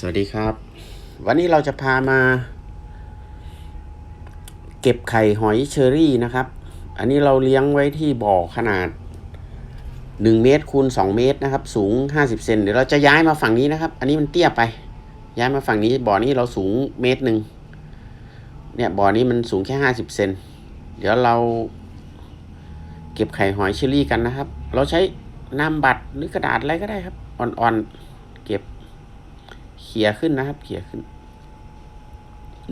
สวัสดีครับ วันนี้เราจะพามา เก็บไข่หอยเชอรี่นะครับ อันนี้เราเลี้ยงไว้ที่บ่อขนาด 1 เมตรคูณ2 เมตรนะครับ สูง 50 เซนเดี๋ยวเราจะย้ายมาฝั่งนี้นะครับ อันนี้มันเตี้ยไป ย้ายมาฝั่งนี้บ่อนี้เราสูงเมตรหนึ่งเนี่ยบ่อนี้มันสูงแค่ 50 เซนเดี๋ยวเรา เก็บไข่หอยเชอรี่กันนะครับ เราใช้น้ำบัตรหรือกระดาษอะไรก็ได้ครับอ่อนๆเก็บ เขี่ยขึ้นนะครับ เขี่ยขึ้น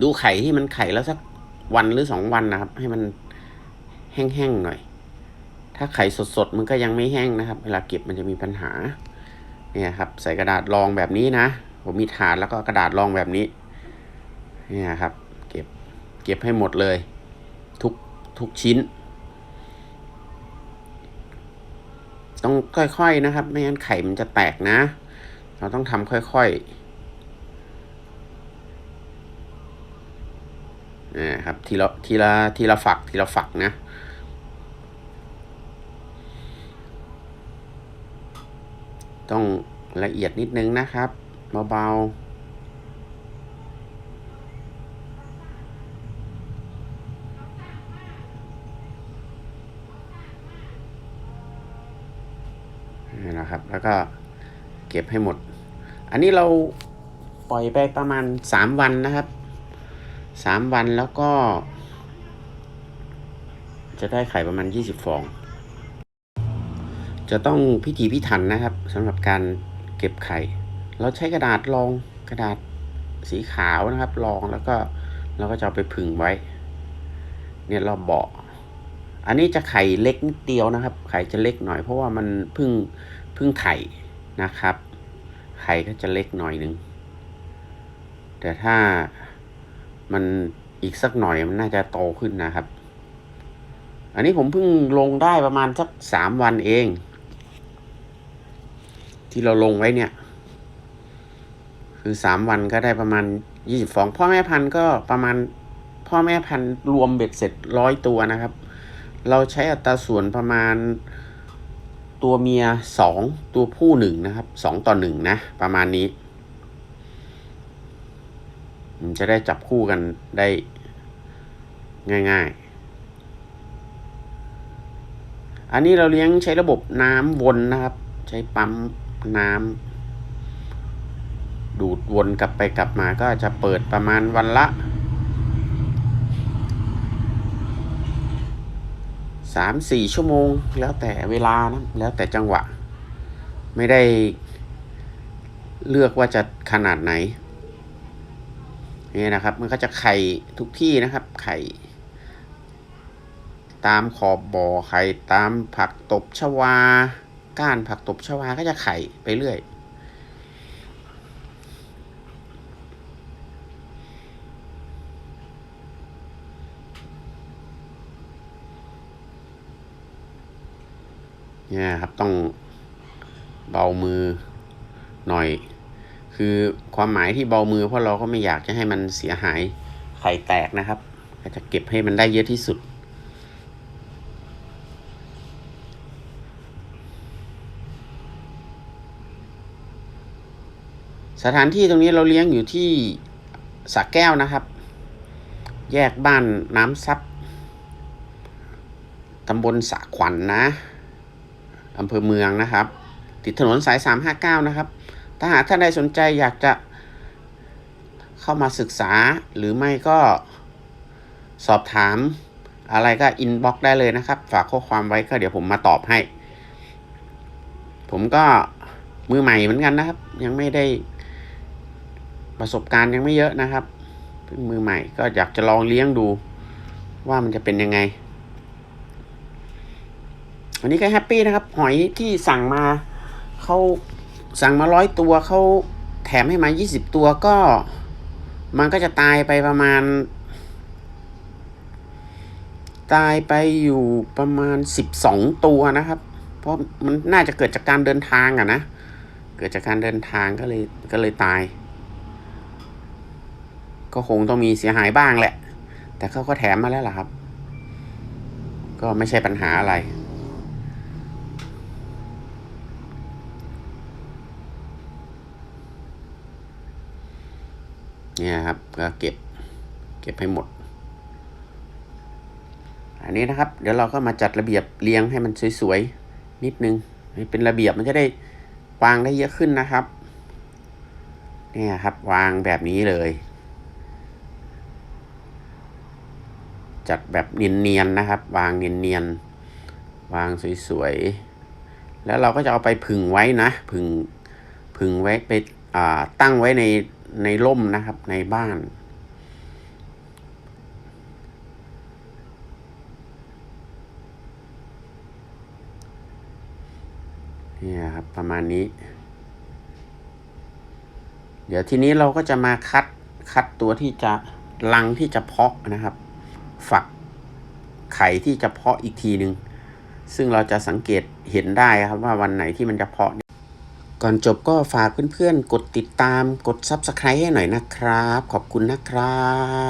ดูไข่ที่มันไข่แล้วสักวันหรือสองวันนะครับ ให้มันแห้งๆหน่อย ถ้าไข่สดๆมันก็ยังไม่แห้งนะครับ เวลาเก็บมันจะมีปัญหา เนี่ยครับ ใส่กระดาษรองแบบนี้นะผมมีถาดแล้วก็กระดาษรองแบบนี้ เนี่ยครับ เก็บเก็บให้หมดเลย ทุกทุกชิ้น ต้องค่อยๆนะครับ ไม่งั้นไข่มันจะแตกนะ เราต้องทำค่อยๆ นะครับทีละทีละทีละฝักทีละฝักนะต้องละเอียดนิดนึงนะครับเบาๆนี่นะครับ แล้วก็เก็บให้หมด อันนี้เราปล่อยไปประมาณสามวันนะครับ สามวันแล้วก็ จะได้ไข่ประมาณยี่สิบฟอง จะต้องพิถีพิถันนะครับสำหรับการเก็บไข่ เราใช้กระดาษรองกระดาษสีขาวนะครับรองแล้วก็เราก็จะเอาไปผึ่งไว้ เนี่ยเราเบาะอันนี้จะไข่เล็กนิดเดียวนะครับ ไข่จะเล็กหน่อยเพราะว่ามันพิ่งพิ่งไข่นะครับ ไข่ก็จะเล็กหน่อยหนึ่งแต่ถ้า มันอีกสักหน่อยมันน่าจะโตขึ้นนะครับ อันนี้ผมเพิ่งลงได้ประมาณสักสามวันเอง ที่เราลงไว้เนี่ย คือสามวันก็ได้ประมาณยี่สิบฟองพ่อแม่พันธุ์ก็ประมาณพ่อแม่พันธุ์รวมเบ็ดเสร็จร้อยตัวนะครับ เราใช้อัตราส่วนประมาณตัวเมียสองตัวผู้หนึ่งนะครับสองต่อหนึ่งนะ ประมาณนี้ มันจะได้จับคู่กันได้ง่ายๆ อันนี้เราเลี้ยงใช้ระบบน้ำวนนะครับ ใช้ปั๊มน้ำดูดวนกลับไปกลับมาก็จะเปิดประมาณวันละสามสี่ชั่วโมง แล้วแต่เวลานะแล้วแต่จังหวะ ไม่ได้เลือกว่าจะขนาดไหน นี่นะครับ มันก็จะไข่ทุกที่นะครับ ไข่ ตามขอบบ่อไข่ตามผักตบชวา ก้านผักตบชวาก็จะไข่ไปเรื่อยเนี่ยครับต้องเบามือหน่อย คือความหมายที่เบามือเพราะเราก็ไม่อยากจะให้มันเสียหายไข่แตกนะครับก็จะเก็บให้มันได้เยอะที่สุด สถานที่ตรงนี้เราเลี้ยงอยู่ที่สักแก้วนะครับ แยกบ้านน้ำซับตำบลสะขวัญนนะอำเภอเมืองนะครับ ติดถนนสาย 359 นะครับ ถ้าหากท่านใดสนใจอยากจะเข้ามาศึกษาหรือไม่ก็สอบถามอะไรก็อินบ็อกได้เลยนะครับ ฝากข้อความไว้ก็เดี๋ยวผมมาตอบให้ ผมก็มือใหม่เหมือนกันนะครับ ยังไม่ได้ประสบการณ์ยังไม่เยอะนะครับเพิ่งมือใหม่ก็อยากจะลองเลี้ยงดูว่ามันจะเป็นยังไง วันนี้ก็แฮปปี้นะครับ หอยที่สั่งมาเขา สั่งมาร้อยตัวเขาแถมให้มายี่สิบตัวก็ มันก็จะตายไปประมาณ ตายไปอยู่ประมาณสิบสองตัวนะครับ เพราะมันน่าจะเกิดจากการเดินทางอะนะ เกิดจากการเดินทางก็เลยก็เลยตาย ก็คงต้องมีเสียหายบ้างแหละ แต่เขาก็แถมมาแล้วล่ะครับ ก็ไม่ใช่ปัญหาอะไร เนี่ยครับก็เก็บ เก็บให้หมด อันนี้นะครับ เดี๋ยวเราก็มาจัดระเบียบเรียงให้มันสวยๆนิดนึงให้เป็นระเบียบมันจะได้วางได้เยอะขึ้นนะครับ เนี่ยครับ วางแบบนี้เลย จัดแบบเนียนๆนะครับ วางเนียนๆวางสวยๆแล้วเราก็จะเอาไปผึ่งไว้นะผึ่งผึ่งไว้ไปตั้งไว้ใน ในร่มนะครับในบ้าน เนี่ยครับประมาณนี้ เดี๋ยวทีนี้เราก็จะมาคัดคัดตัวที่จะรังที่จะเพาะนะครับ ฝักไข่ที่จะเพาะอีกทีหนึ่งซึ่งเราจะสังเกตเห็นได้ครับว่าวันไหนที่มันจะเพาะ ก่อนจบก็ฝากเพื่อนๆ กดติดตาม กด Subscribe ให้หน่อยนะครับ ขอบคุณนะครับ